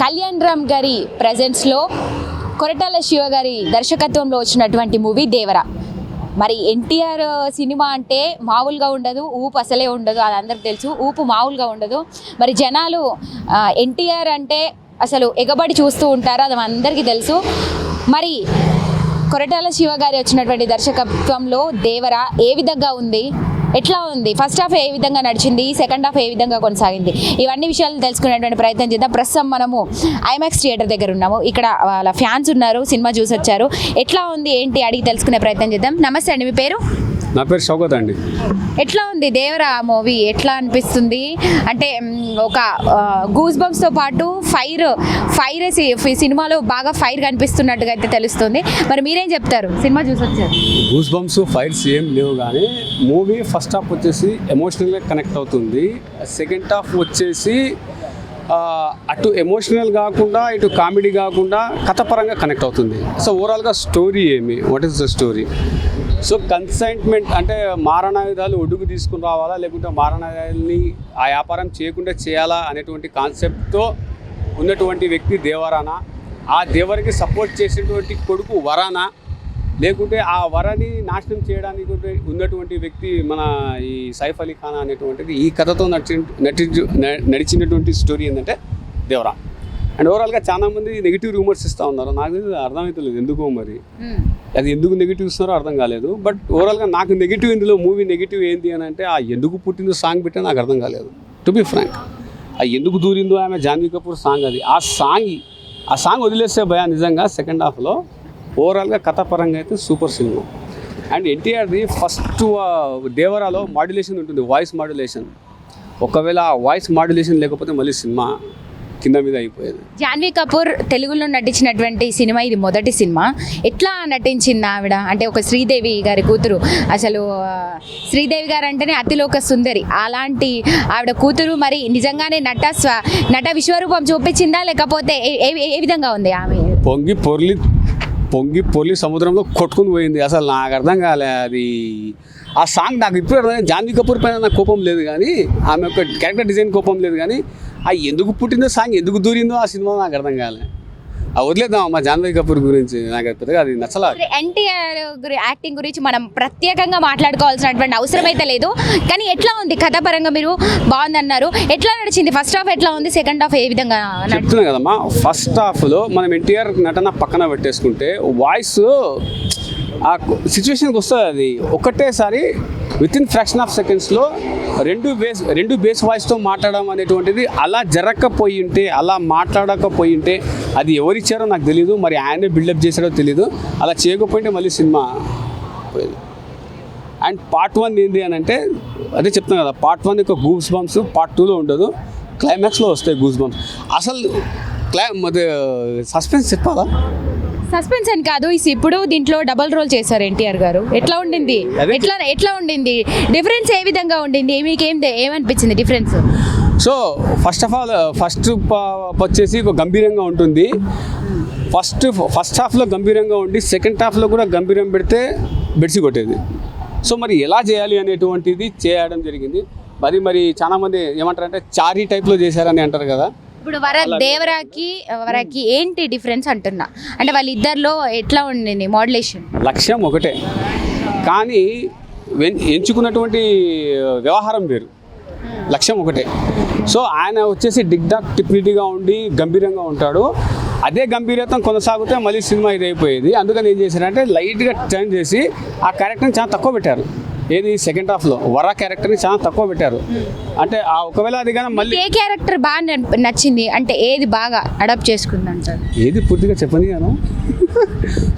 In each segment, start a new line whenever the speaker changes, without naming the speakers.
కళ్యాణ్ రామ్ గారి ప్రజెన్స్లో కొరటాల శివ గారి దర్శకత్వంలో వచ్చినటువంటి మూవీ దేవర. మరి ఎన్టీఆర్ సినిమా అంటే మామూలుగా ఉండదు ఊపు అసలే ఉండదు అది అందరికి తెలుసు ఊపు మామూలుగా ఉండదు. మరి జనాలు ఎన్టీఆర్ అంటే అసలు ఎగబడి చూస్తూ ఉంటారు అది అందరికీ తెలుసు. మరి కొరటాల శివ గారి వచ్చినటువంటి దర్శకత్వంలో దేవర ఏ విధంగా ఉంది? ఎట్లా ఉంది? ఫస్ట్ హాఫ్ ఏ విధంగా నడిచింది? సెకండ్ హాఫ్ ఏ విధంగా కొనసాగింది? ఇవన్నీ విషయాలు తెలుసుకునేటువంటి ప్రయత్నం చేద్దాం. ప్రస్తుతం మనము ఐమాక్స్ థియేటర్ దగ్గర ఉన్నాము. ఇక్కడ వాళ్ళ ఫ్యాన్స్ ఉన్నారు సినిమా చూసి వచ్చారు. ఎట్లా ఉంది? ఏంటి? అడిగి తెలుసుకునే ప్రయత్నం చేద్దాం. నమస్తే అండి మీ పేరు?
నా పేరు షౌకత్ అండి.
ఎట్లా ఉంది దేవరా మూవీ? ఎట్లా అనిపిస్తుంది? అంటే ఒక గూస్ బంప్స్తో పాటు ఫైర్ ఫైర్ సినిమాలో బాగా ఫైర్ కనిపిస్తున్నట్టుగా అయితే తెలుస్తుంది. మరి మీరేం చెప్తారు? సినిమా చూసి వచ్చారు
గూస్ బంప్స్ ఫైట్స్ ఏం లేవు కానీ మూవీ ఫస్ట్ హాఫ్ వచ్చేసి ఎమోషనల్గా కనెక్ట్ అవుతుంది. సెకండ్ హాఫ్ వచ్చేసి అటు ఎమోషనల్ కాకుండా ఇటు కామెడీ కాకుండా కథపరంగా కనెక్ట్ అవుతుంది. సో ఓవరాల్గా స్టోరీ ఏమి? What is the story so consignment అంటే మారణాయుధాలు ఒడ్డుకు తీసుకుని రావాలా? లేకుంటే మారణాయుధాలని ఆ వ్యాపారం చేయకుండా చేయాలా? అనేటువంటి కాన్సెప్ట్తో ఉన్నటువంటి వ్యక్తి దేవరానా? ఆ దేవరికి సపోర్ట్ చేసినటువంటి కొడుకు వరానా? లేకుంటే ఆ వరని నాశనం చేయడానికి ఉన్నటువంటి వ్యక్తి మన ఈ సైఫ్ అలీ ఖాన్ అనేటువంటిది ఈ కథతో నడిచి నటించు న- నడిచినటువంటి స్టోరీ ఏంటంటే దేవరా అండ్ ఓవరాల్గా చాలా మంది నెగిటివ్ రూమర్స్ ఇస్తూ ఉన్నారు. నాకు అర్థమవుతలేదు ఎందుకో మరి. అది ఎందుకు నెగిటివ్ ఇస్తున్నారో అర్థం కాలేదు. బట్ ఓవరాల్గా నాకు నెగిటివ్ ఇందులో మూవీ నెగిటివ్ ఏంటి అని అంటే ఆ ఎందుకు పుట్టిందో సాంగ్ పెట్టే నాకు అర్థం కాలేదు. టు బి ఫ్రాంక్ ఆ ఎందుకు దూరిందో ఆమె జాన్వీ కపూర్ సాంగ్ అది. ఆ సాంగ్ ఆ సాంగ్ వదిలేస్తే భయ నిజంగా సెకండ్ హాఫ్లో ఓవరాల్గా కథపరంగా అయితే సూపర్ సినిమా అండ్ ఎన్టీఆర్ది ఫస్ట్ దేవరాలో మాడ్యులేషన్ ఉంటుంది వాయిస్ మాడ్యులేషన్ ఒకవేళ ఆ వాయిస్ మాడ్యులేషన్ లేకపోతే మళ్ళీ సినిమా కింద మీద అయిపోయేది.
జాన్వీ కపూర్ తెలుగులో నటించినటువంటి సినిమా ఇది మొదటి సినిమా. ఎట్లా నటించింది ఆవిడ? అంటే ఒక శ్రీదేవి గారి కూతురు. అసలు శ్రీదేవి గారు అంటేనే అతిలోక సుందరి. అలాంటి ఆవిడ కూతురు మరి నిజంగానే నట స్వ నట విశ్వరూపం చూపించిందా? లేకపోతే ఏ- విధంగా ఉంది ఆమె?
పొంగి పొర్లి పొంగి పొర్లి సముద్రంలో కొట్టుకుని పోయింది. అసలు నాకు అర్థం కాలే అది. ఆ సాంగ్ నాకు ఇప్పుడు అర్థం జాన్వీ కపూర్ పైన నాకు కోపం లేదు కానీ ఆమె యొక్క క్యారెక్టర్ డిజైన్ కోపం లేదు కానీ ఆ ఎందుకు పుట్టిందో సాంగ్ ఎందుకు దూరిందో ఆ సినిమా నాకు అర్థం కాలే. ఆ వదిలేద్దాం అమ్మా జాన్వీ కపూర్ గురించి. నాకు పెద్దగా అది నచ్చలా.
ఎన్టీఆర్ యాక్టింగ్ గురించి మనం ప్రత్యేకంగా మాట్లాడుకోవాల్సినటువంటి అవసరం అయితే లేదు. కానీ ఎట్లా ఉంది? కథాపరంగా మీరు బాగుందన్నారు. ఎట్లా నడిచింది? ఫస్ట్ హాఫ్ ఎట్లా ఉంది? సెకండ్ హాఫ్ ఏ విధంగా నడిచింది?
చెప్తున్నా కదమ్మా ఫస్ట్ హాఫ్లో మనం ఎన్టీఆర్ నటన పక్కన పెట్టేసుకుంటే వాయిస్ ఆ సిచ్యువేషన్కి వస్తుంది అది. ఒకటేసారి విత్ ఇన్ ఫ్రాక్షన్ ఆఫ్ సెకండ్స్లో రెండు బేస్ రెండు బేస్ వాయిస్తో మాట్లాడడం అనేటువంటిది అలా జరగకపోయి ఉంటే అలా మాట్లాడకపోయి ఉంటే అది ఎవరిచ్చారో నాకు తెలియదు మరి ఆయనే బిల్డప్ చేశాడో తెలియదు అలా చేయకపోయింటే మళ్ళీ సినిమా పోయేది. అండ్ పార్ట్ వన్ ఏంటి అని అంటే అదే చెప్తాను కదా పార్ట్ వన్ యొక్క గూస్ బంప్స్ పార్ట్ టూలో ఉండదు క్లైమాక్స్లో వస్తాయి గూస్ బంప్స్ అసలు క్లై మరి సస్పెన్స్ చెప్పాలా?
సస్పెన్స్ అని కాదు ఇప్పుడు దీంట్లో డబల్ రోల్ చేశారు ఎన్టీఆర్ గారు. ఎట్లా ఉండింది? ఎట్లా ఎట్లా ఉండింది? డిఫరెన్స్ ఏ విధంగా ఉండింది? మీకు ఏం ఏమనిపించింది difference?
So first of all first వచ్చేసి ఒక గంభీరంగా ఉంటుంది. ఫస్ట్ ఫస్ట్ హాఫ్లో గంభీరంగా ఉండి సెకండ్ హాఫ్లో కూడా గంభీరం పెడితే బెడ్సి కొట్టేది. సో మరి ఎలా చేయాలి అనేటువంటిది చేయడం జరిగింది. మరి మరి చాలా మంది ఏమంటారంటే చారీ టైప్లో చేశారని అంటారు కదా.
ఇప్పుడు వర దేవరాకి వరకి ఏంటి డిఫరెన్స్ అంటున్నా? అంటే వాళ్ళిద్దరిలో ఎట్లా ఉండింది మోడ్యులేషన్
లక్ష్యం ఒకటే. కానీ ఎంచుకున్నటువంటి వ్యవహారం వేరు. లక్ష్యం ఒకటే. సో ఆయన వచ్చేసి డిగ్డాక్ టిప్నిటీగా ఉండి గంభీరంగా ఉంటాడు. అదే గంభీరత్వం కొనసాగితే మళ్ళీ సినిమా ఇది అయిపోయేది. అందుకని ఏం చేశారంటే లైట్గా టర్న్ చేసి ఆ క్యారెక్టర్ని చాలా తక్కువ పెట్టారు. ఏది? సెకండ్ హాఫ్లో వరా క్యారెక్టర్ని చాలా తక్కువ పెట్టారు. అంటే ఆ ఒకవేళ అది కానీ మళ్ళీ
ఏ క్యారెక్టర్ బాగా నచ్చింది? అంటే ఏది బాగా అడాప్ట్ చేసుకుంది అంటారు
ఏది పూర్తిగా చెప్పని గాను.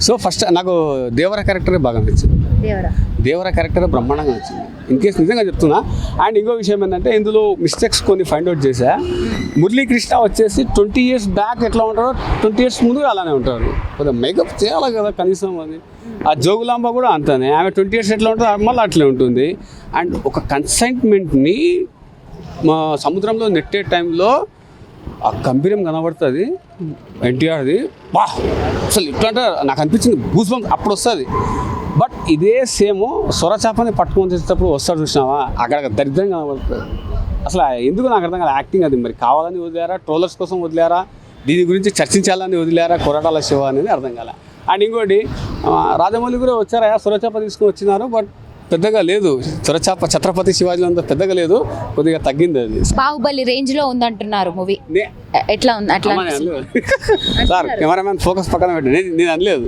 సో ఫస్ట్ నాకు దేవర క్యారెక్టరే బాగా నచ్చింది.
దేవరా?
దేవర క్యారెక్టర్ బ్రహ్మాండంగా నచ్చింది. ఇన్ కేస్ నిజంగా చెప్తున్నా. అండ్ ఇంకో విషయం ఏంటంటే ఇందులో మిస్టేక్స్ కొన్ని ఫైండ్ అవుట్ చేశా. మురళీకృష్ణ వచ్చేసి ట్వంటీ ఇయర్స్ బ్యాక్ ఎట్లా ఉంటారో ట్వంటీ ఇయర్స్ ముందు అలానే ఉంటారు కొద్దిగా మేకప్ చేయాలి కదా కనీసం అది. ఆ జోగులాంబ కూడా అంతనే. ఆమె ట్వంటీ ఇయర్స్ ఎట్లా ఉంటుంది మళ్ళీ అట్లే ఉంటుంది. అండ్ ఒక కన్సైన్మెంట్ని మా సముద్రంలో నెట్టే టైంలో ఆ గంభీరం కనబడుతుంది. ఎన్టీఆర్ది. బా! అసలు ఇట్లా అంటే నాకు అనిపించింది. భూస్వం అప్పుడు వస్తుంది. బట్ ఇదే సేమ్ సొరచాపని పట్టుకొని తెచ్చేటప్పుడు వస్తాడు చూసినావా? అక్కడ దరిద్రంగా కనబడుతుంది. అసలు ఎందుకు నాకు అర్థం కాదు యాక్టింగ్ అది? మరి కావాలని వదిలేరా? ట్రోలర్స్ కోసం వదిలేరా? దీని గురించి చర్చించాలని వదిలేరా? కొరటాల శివ అనేది అర్థం కాలే. అండ్ ఇంకోటి రాజమౌళి కూడా వచ్చారా? సురచాప తీసుకుని వచ్చినారు బట్ పెద్దగా లేదు. సురచాప ఛత్రపతి శివాజీ అంత పెద్దగా లేదు. కొద్దిగా తగ్గింది అది.
బాహుబలి రేంజ్లో ఉందంటున్నారు మూవీ ఎట్లా ఉంది? అట్లా.
సార్ కెమెరామెన్ ఫోకస్ పక్కన పెట్టి నేను అనలేదు.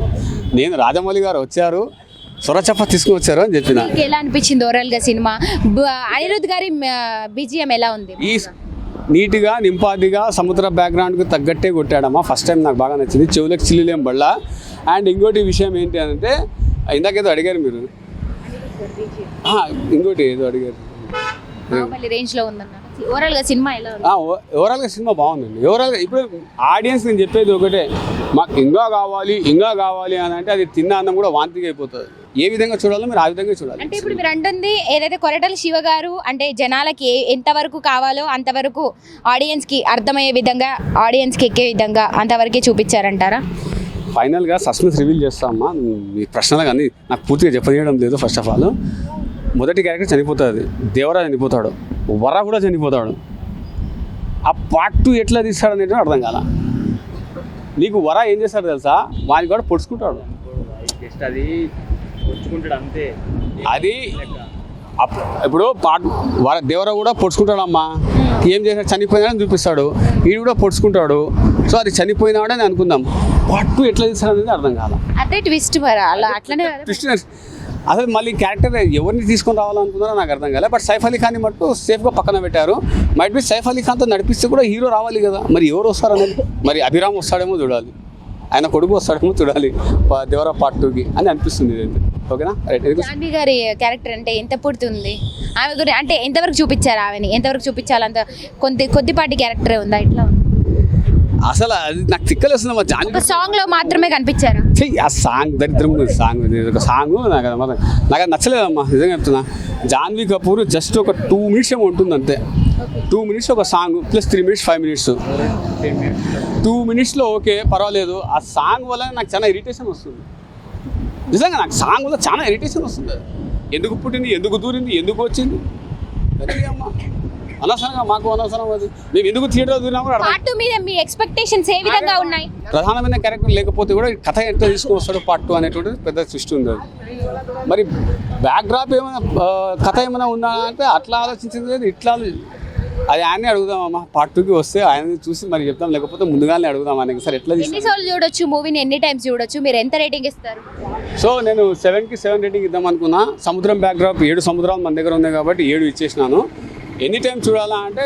నేను రాజమౌళి గారు వచ్చారు సురచప్ప తీసుకుని వచ్చారు అని చెప్పిన.
ఎలా అనిపించింది ఓవరాల్గా సినిమా? అనిరుద్ గారి బీజిఎం ఎలా ఉంది?
ఈ నీట్గా నింపాదిగా సముద్ర బ్యాక్గ్రౌండ్కి తగ్గట్టే కొట్టాడమ్మా. ఫస్ట్ టైం నాకు బాగా నచ్చింది. చెవులకు చిల్లులేం బళ్ళ. అండ్ ఇంకోటి విషయం ఏంటి అంటే ఇందాకేదో అడిగారు మీరు. ఇంకోటి ఏదో అడిగారు.
బాహుబలి రేంజ్లో ఉందన్న. ఓవరాల్గా సినిమా ఎలా
ఓవరాల్గా సినిమా బాగుందండి. ఓవరాల్గా ఇప్పుడు ఆడియన్స్ నేను చెప్పేది ఒకటే. మాకు ఇంకా కావాలి ఇంకా కావాలి అని అంటే అది తిన్న అన్నం కూడా వాంతిగా అయిపోతుంది. ఏ విధంగా చూడాలో మీరు ఆ విధంగా చూడాలి.
అంటే ఇప్పుడు మీరు అంటుంది ఏదైతే కొరటల శివ గారు అంటే జనాలకి ఎంతవరకు కావాలో అంతవరకు ఆడియన్స్కి అర్థమయ్యే విధంగా ఆడియన్స్కి ఎక్కే విధంగా అంతవరకే చూపించారంటారా?
ఫైనల్గా సస్పెన్స్ రివీల్ చేస్తామా మీ ప్రశ్నలు కానీ నాకు పూర్తిగా చెప్పనీయడం లేదు ఫస్ట్ ఆఫ్ ఆల్. మొదటి క్యారెక్టర్ చనిపోతుంది. దేవరా చనిపోతాడు. వర కూడా చనిపోతాడు. ఆ పార్ట్ టూ ఎట్లా తీస్తాడు అనేది అర్థం కాల. నీకు వర ఏం చేస్తాడు తెలుసా? వాడిని కూడా పొడుచుకుంటాడు.
అది అంతే
అది ఇప్పుడు పార్ట్ వర దేవరా కూడా పొడుచుకుంటాడమ్మా. ఏం చేశాడు చనిపోయినాడని చూపిస్తాడు. వీడు కూడా పొడుచుకుంటాడు. సో అది చనిపోయినాడని అనుకుందాం. పార్ట్ టూ ఎట్లా తీస్తాడు అనేది అర్థం కాల.
అదే ట్విస్ట్ మరి అలా అట్లనే కదా.
క్రిస్టియన్స్ అసలు మళ్ళీ క్యారెక్టర్ ఎవరిని తీసుకొని రావాలనుకున్నారో నాకు అర్థం కాలే. బట్ సైఫ్ అలీ ఖాన్ మట్టు సేఫ్గా పక్కన పెట్టారు. మైట్ బి సైఫ్ అలీ ఖాన్తో నడిపిస్తే కూడా హీరో రావాలి కదా. మరి ఎవరు వస్తారనేది మరి అభిరామ్ వస్తాడేమో చూడాలి. ఆయన కొడుకు వస్తాడేమో చూడాలి. దేవరా పార్ట్ టూకి అని అనిపిస్తుంది ఇదైతే. ఓకేనా?
జాన్వి గారి క్యారెక్టర్ అంటే ఎంత పుడుతుంది? ఆమె గురించి అంటే ఎంతవరకు చూపించారు ఆమెని? ఎంతవరకు చూపించాలంత కొద్ది కొద్దిపాటి క్యారెక్టరే ఉందా? ఇట్లా.
అసలు అది నాకు తిక్కలేస్తుంది మా జాన్
ఒక సాంగ్లో మాత్రమే కనిపించారా?
ఆ సాంగ్ దరిద్రం సాంగ్ ఇది ఒక సాంగ్ నాకు నాకు అది నచ్చలేదమ్మా నిజంగా చెప్తున్నా. జాన్వీ కపూర్ జస్ట్ ఒక టూ మినిట్స్ ఏమో ఉంటుంది అంతే టూ మినిట్స్ ఒక song plus three minutes five minutes. Two మినిట్స్లో ఓకే పర్వాలేదు. ఆ సాంగ్ వల్ల నాకు చాలా ఇరిటేషన్ వస్తుంది. నిజంగా నాకు సాంగ్ వల్ల చాలా ఇరిటేషన్ వస్తుంది. ఎందుకు పుట్టింది ఎందుకు దూరింది ఎందుకు వచ్చింది? అనవసరంగా మాకు అనవసరం అది. మేము ఎందుకు థియేటర్ దూరినా కూడా
పార్ట్ మీద మీ ఎక్స్పెక్టేషన్స్ ఏ విధంగా ఉన్నాయి?
ప్రధానమైన క్యారెక్టర్ లేకపోతే కూడా కథ ఎట్లా తీసుకొని వస్తాడు పార్ట్ టూ అనేటువంటిది పెద్ద సృష్టి ఉంది మరి బ్యాక్ డ్రాప్ ఏమైనా కథ ఏమైనా ఉందా అంటే అట్లా ఆలోచించింది లేదు ఇట్లా అది ఆయనే అడుగుదామమ్మా పార్ట్ టూకి వస్తే ఆయన చూసి మరి చెప్తాం లేకపోతే ముందుగానే అడుగుదాం ఆయనకి. సార్ ఎట్లా
ఎన్ని
తీస్తారు
సార్లు చూడొచ్చు మూవీని? ఎన్ని టైమ్స్ చూడొచ్చు? మీరు ఎంత రేటింగ్ ఇస్తారు?
సో నేను సెవెన్కి సెవెన్ రేటింగ్ ఇద్దాం అనుకున్నా. సముద్రం బ్యాక్ డ్రాప్ ఏడు సముద్రాలు మన దగ్గర ఉంది కాబట్టి ఏడు ఇచ్చేసినాను. ఎనీ టైం చూడాలా అంటే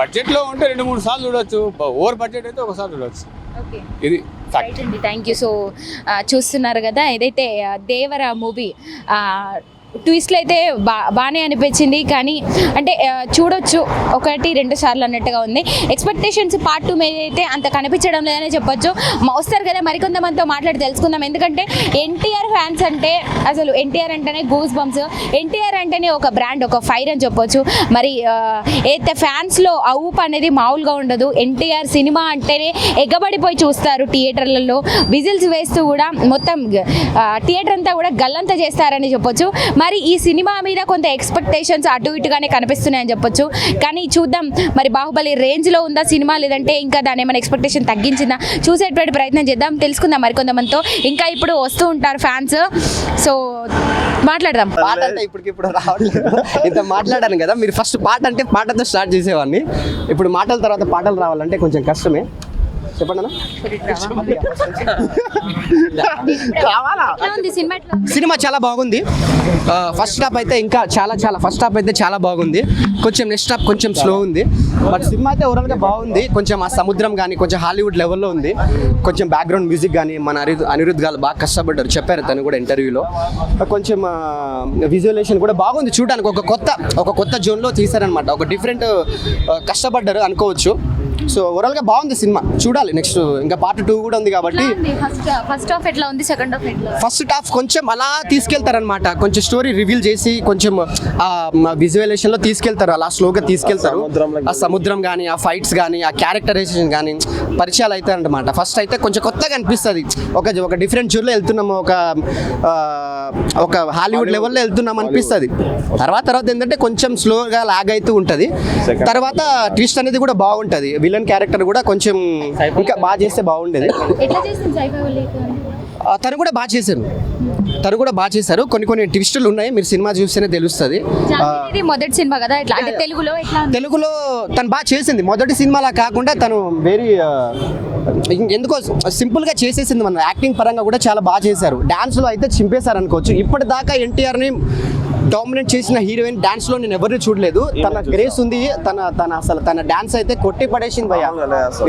బడ్జెట్లో ఉంటే రెండు మూడు సార్లు చూడొచ్చు. ఓవర్ బడ్జెట్ అయితే ఒకసారి చూడొచ్చు. ఇది
థ్యాంక్ యూ సో చూస్తున్నారు కదా ఏదైతే దేవర మూవీ ట్విస్ట్లు అయితే బా బాగానే అనిపించింది. కానీ అంటే చూడొచ్చు. ఒకటి రెండు సార్లు అన్నట్టుగా ఉంది. ఎక్స్పెక్టేషన్స్ పార్ట్ టూ మీద అయితే అంత కనిపించడం లేదని చెప్పొచ్చు. వస్తారు కదా మరికొంతమందితో మాట్లాడి తెలుసుకుందాం. ఎందుకంటే ఎన్టీఆర్ ఫ్యాన్స్ అంటే అసలు ఎన్టీఆర్ అంటేనే గూస్ బంప్స్ ఎన్టీఆర్ అంటేనే ఒక బ్రాండ్ ఒక ఫైర్ అని చెప్పొచ్చు. మరి అయితే ఫ్యాన్స్లో ఆ అనేది మామూలుగా ఉండదు. ఎన్టీఆర్ సినిమా అంటేనే ఎగబడిపోయి చూస్తారు థియేటర్లలో. విజిల్స్ వేస్తూ కూడా మొత్తం థియేటర్ అంతా కూడా గల్లంతా చేస్తారని చెప్పొచ్చు. మరి ఈ సినిమా మీద కొంత ఎక్స్పెక్టేషన్స్ అటు ఇటుగానే కనిపిస్తున్నాయని చెప్పొచ్చు. కానీ చూద్దాం. మరి బాహుబలి రేంజ్లో ఉందా సినిమా? లేదంటే ఇంకా దాని ఏమైనా ఎక్స్పెక్టేషన్ తగ్గించిందా? చూసేటువంటి ప్రయత్నం చేద్దాం. తెలుసుకుందాం మరి కొంతమందితో. ఇంకా ఇప్పుడు వస్తూ ఉంటారు ఫ్యాన్స్ సో మాట్లాడదాం.
పాట అంటే ఇప్పటికిప్పుడు రావట్లేదు. ఇంత మాట్లాడాను కదా. మీరు ఫస్ట్ పాట అంటే పాటతో స్టార్ట్ చేసేవాడిని. ఇప్పుడు మాటల తర్వాత పాటలు రావాలంటే కొంచెం కష్టమే. చెప్పండి కావాలా?
సినిమా
సినిమా చాలా బాగుంది. ఫస్ట్ హాఫ్ అయితే ఇంకా చాలా చాలా ఫస్ట్ హాఫ్ అయితే చాలా బాగుంది. కొంచెం నెక్స్ట్ హాఫ్ కొంచెం స్లో ఉంది. బట్ సినిమా అయితే ఓవరాల్గా బాగుంది. కొంచెం ఆ సముద్రం కానీ కొంచెం హాలీవుడ్ లెవెల్లో ఉంది. కొంచెం బ్యాక్గ్రౌండ్ మ్యూజిక్ కానీ మన అనిరుద్ అనిరుద్ గారు బాగా కష్టపడ్డారు. చెప్పారు తను కూడా ఇంటర్వ్యూలో కొంచెం విజువలేషన్ కూడా బాగుంది. చూడడానికి ఒక కొత్త ఒక కొత్త జోన్లో తీశారనమాట ఒక డిఫరెంట్ కష్టపడ్డారు అనుకోవచ్చు. సో ఓవరాల్గా బాగుంది సినిమా. చూడాలి నెక్స్ట్ ఇంకా పార్ట్ టూ కూడా ఉంది కాబట్టి.
ఫస్ట్ ఫస్ట్ హాఫ్ ఎట్లా ఉంది? సెకండ్ హాఫ్ ఎట్లా?
ఫస్ట్ హాఫ్ కొంచెం అలా తీసుకెళ్తారనమాట కొంచెం స్టోరీ రివీల్ చేసి కొంచెం ఆ విజువలేషన్లో తీసుకెళ్తారు. అలా స్లోగా తీసుకెళ్తారు. ఆ సముద్రం కానీ ఆ ఫైట్స్ కానీ ఆ క్యారెక్టరైజేషన్ కానీ పరిచయాలు అవుతాయి అనమాట ఫస్ట్ అయితే కొంచెం కొత్తగా అనిపిస్తుంది. ఒక ఒక డిఫరెంట్ జూర్లో వెళ్తున్నాము. ఒక ఆ, ఒక హాలీవుడ్ లెవెల్లో వెళ్తున్నాం అనిపిస్తుంది. తర్వాత తర్వాత ఏంటంటే కొంచెం స్లోగా లాగ్ అవుతూ ఉంటుంది. తర్వాత ట్విస్ట్ అనేది కూడా బాగుంటుంది. విలన్ క్యారెక్టర్ కూడా కొంచెం ఇంకా బాగా చేస్తే బాగుండేది. తను కూడా బాగా చేశారు. తను కూడా బాగా చేశారు. కొన్ని కొన్ని ట్విస్టులు ఉన్నాయి. మీరు సినిమా చూస్తేనే తెలుస్తుంది.
ఇది మొదటి సినిమా కదా? ఎట్లా? అంటే తెలుగులో?
తెలుగులో తను బాగా చేసింది. మొదటి సినిమాలా కాకుండా తను వెరీ ఎందుకో సింపుల్గా చేసేసింది మన యాక్టింగ్ పరంగా కూడా చాలా బాగా చేశారు. డాన్స్లో అయితే చింపేశారు అనుకోవచ్చు ఇప్పటిదాకా ఎన్టీఆర్ని డామినేట్ చేసిన హీరోయిన్ డాన్స్లో నేను ఎవరిని చూడలేదు. తన గ్రేస్ ఉంది తన తన అసలు తన డాన్స్ అయితే కొట్టి పడేసింది భయ్య.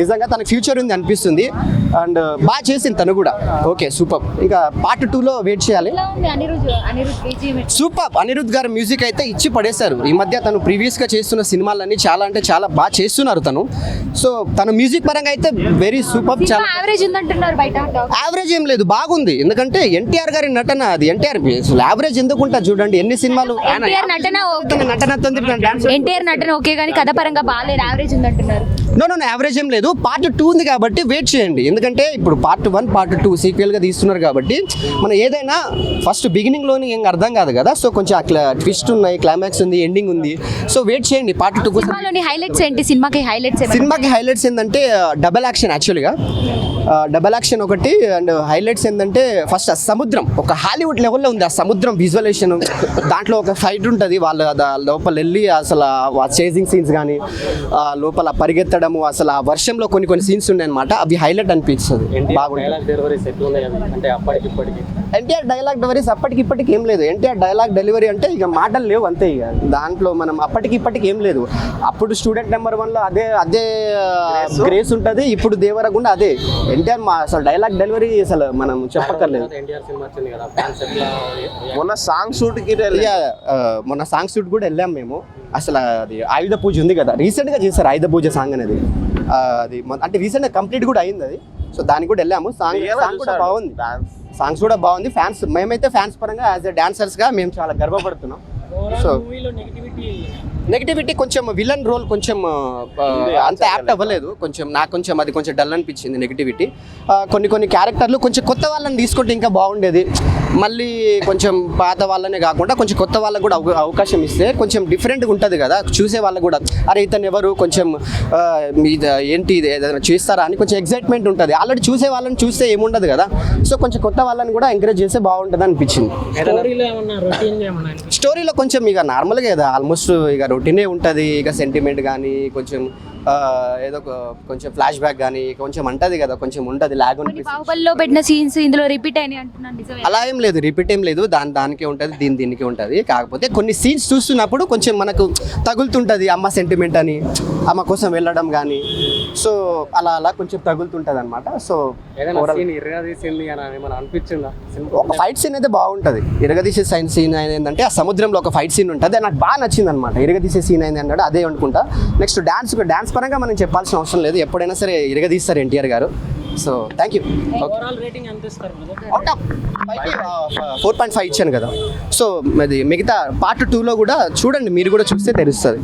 నిజంగా తన ఫ్యూచర్ ఉంది అనిపిస్తుంది. అండ్ బాగా చేసింది తను కూడా. ఓకే సూపర్ ఇంకా పార్ట్ టూలో వెయిట్ చేయాలి? సూపర్ అనిరుద్ గారి మ్యూజిక్ అయితే ఇచ్చి పడేశారు. ఈ మధ్య తను ప్రీవియస్గా చేస్తున్న సినిమాలన్నీ చాలా అంటే చాలా బాగా చేస్తున్నారు తను. సో తన మ్యూజిక్ పరంగా అయితే వెరీ సూపర్ చాలా
యావరేజ్ ఉందంటున్నారు బయట టాక్
యావరేజ్ ఏం లేదు. బాగుంది. ఎందుకంటే ఎన్టీఆర్ గారి నటన అది. ఎన్టీఆర్ యావరేజ్ ఎందుకు ఉంటుంది చూడండి. ఎన్ని సినిమాలు
ఎన్టీఆర్ నటన
డాన్స్
ఎన్టీఆర్ నటన ఓకే కానీ కథ పరంగా బాగాలేదు యావరేజ్ ఉందంటున్నారు.
నో నో యావరేజ్ ఏం లేదు. పార్ట్ టూ ఉంది కాబట్టి వెయిట్ చేయండి. ఎందుకంటే ఇప్పుడు పార్ట్ వన్ పార్ట్ టూ సీక్వెల్గా తీస్తున్నారు కాబట్టి మనం ఏదైనా ఫస్ట్ బిగినింగ్లోని ఏం అర్థం కాదు కదా. సో కొంచెం అట్లా ట్విస్ట్ ఉన్నాయి క్లైమాక్స్ ఉంది ఎండింగ్ ఉంది. సో వెయిట్ చేయండి. పార్ట్ టూ
సినిమాలోని హైలైట్స్ ఏంటి? సినిమాకి హైలైట్స్
సినిమాకి హైలైట్స్ ఏంటంటే డబల్ యాక్షన్ యాక్చువల్గా డబల్ యాక్షన్ ఒకటి అండ్ హైలైట్స్ ఏంటంటే ఫస్ట్ ఆ సముద్రం. ఒక హాలీవుడ్ లెవెల్లో ఉంది ఆ సముద్రం విజువలేషన్ దాంట్లో ఒక ఫైట్ ఉంటుంది. వాళ్ళ లోపల వెళ్ళి అసలు ఆ చేజింగ్ సీన్స్ కానీ లోపల పరిగెత్తడము అసలు ఆ వర్షంలో కొన్ని కొన్ని సీన్స్ ఉన్నాయన్నమాట అవి హైలైట్ అనిపిస్తుంది. బాగుంటుంది. ఎన్టీఆర్ డైలాగ్ డెలివరీస్ అప్పటికి ఇప్పటికి. ఏం లేదు. ఎన్టీఆర్ డైలాగ్ డెలివరీ అంటే ఇక మాటలు లేవు అంతే ఇక. దాంట్లో మనం అప్పటికి ఇప్పటికి ఏం లేదు. అప్పుడు స్టూడెంట్ నెంబర్ వన్లో అదే అదే గ్రేస్ ఉంటుంది ఇప్పుడు దేవరగుండా అదే. ఎన్టీఆర్ మా అసలు డైలాగ్ డెలివరీ అసలు మనం చెప్పక్కర్లేదు.
మొన్న సాంగ్ షూట్కి
ఇక, ఆ, మొన్న సాంగ్ షూట్ కూడా వెళ్ళాం మేము. అసలు అది ఆయుధ పూజ ఉంది కదా. రీసెంట్గా చేశారు ఆయుధ పూజ సాంగ్ అనేది. అది మొన్న- అంటే రీసెంట్గా కంప్లీట్ కూడా అయింది అది. సో దానికి కూడా వెళ్ళాము. సాంగ్ సాంగ్ కూడా బాగుంది. సాంగ్స్ కూడా బాగుంది. ఫ్యాన్స్ మేమైతే ఫ్యాన్స్ పరంగా యాజ్ ఎ డాన్సర్స్గా మేము చాలా గర్వపడుతున్నాం. సో నెగిటివిటీ కొంచెం విలన్ రోల్ కొంచెం అంత యాప్ట్ అవ్వలేదు. కొంచెం నాకు కొంచెం అది కొంచెం డల్ అనిపించింది నెగిటివిటీ కొన్ని కొన్ని క్యారెక్టర్లు కొంచెం కొత్త వాళ్ళని తీసుకుంటే ఇంకా బాగుండేది. మళ్ళీ కొంచెం పాత వాళ్ళనే కాకుండా కొంచెం కొత్త వాళ్ళకు కూడా అవ- అవకాశం ఇస్తే కొంచెం డిఫరెంట్గా ఉంటుంది కదా. చూసే వాళ్ళకు కూడా అరే ఇతను ఎవరు? కొంచెం ఏంటి ఇది? ఏదైనా చేస్తారా? అని కొంచెం ఎగ్జైట్మెంట్ ఉంటుంది. ఆల్రెడీ చూసే వాళ్ళని చూస్తే ఏముండదు కదా. సో కొంచెం కొత్త వాళ్ళని కూడా ఎంకరేజ్ చేస్తే బాగుంటుంది అనిపించింది.
స్టోరీలో
కొంచెం ఇక నార్మల్గా కదా. ఆల్మోస్ట్ ఇక రొటీనే ఉంటుంది. ఇక సెంటిమెంట్ కానీ కొంచెం ఏదో ఒక కొంచెం ఫ్లాష్ బ్యాక్ కానీ కొంచెం అంటది కదా కొంచెం ఉంటుంది లాగ్
బాహుబలిలో పెట్టిన సీన్స్ ఇందులో రిపీట్ అయినాయి అంటున్నాను నిజమే.
అలా ఏం లేదు రిపీట్ ఏం లేదు దాని దానికే ఉంటుంది దీని దీనికి ఉంటుంది. కాకపోతే కొన్ని సీన్స్ చూస్తున్నప్పుడు కొంచెం మనకు తగులుతుంటుంది అమ్మ సెంటిమెంట్ అని అమ్మ కోసం వెళ్ళడం కానీ సో అలా అలా కొంచెం తగులుతుంటుంది అనమాట సో ఒక ఫైట్ సీన్ అయితే బాగుంటుంది. ఇరగదీసే సైన్ సీన్ ఏంటంటే ఆ సముద్రంలో ఒక ఫైట్ సీన్ ఉంటుంది అది నాకు బాగా నచ్చింది అనమాట ఇరగదీసే సీన్ అయింది అంటే అదే అనుకుంటా నెక్స్ట్ డాన్స్ డాన్స్ పరంగా మనం చెప్పాల్సిన అవసరం లేదు. ఎప్పుడైనా సరే ఇరగదీస్తారు ఎన్టీఆర్ గారు. So thank you? Out of four point five ఇచ్చాను కదా. సో అది మిగతా పార్ట్ టూలో కూడా చూడండి మీరు కూడా చూస్తే తెలుస్తుంది.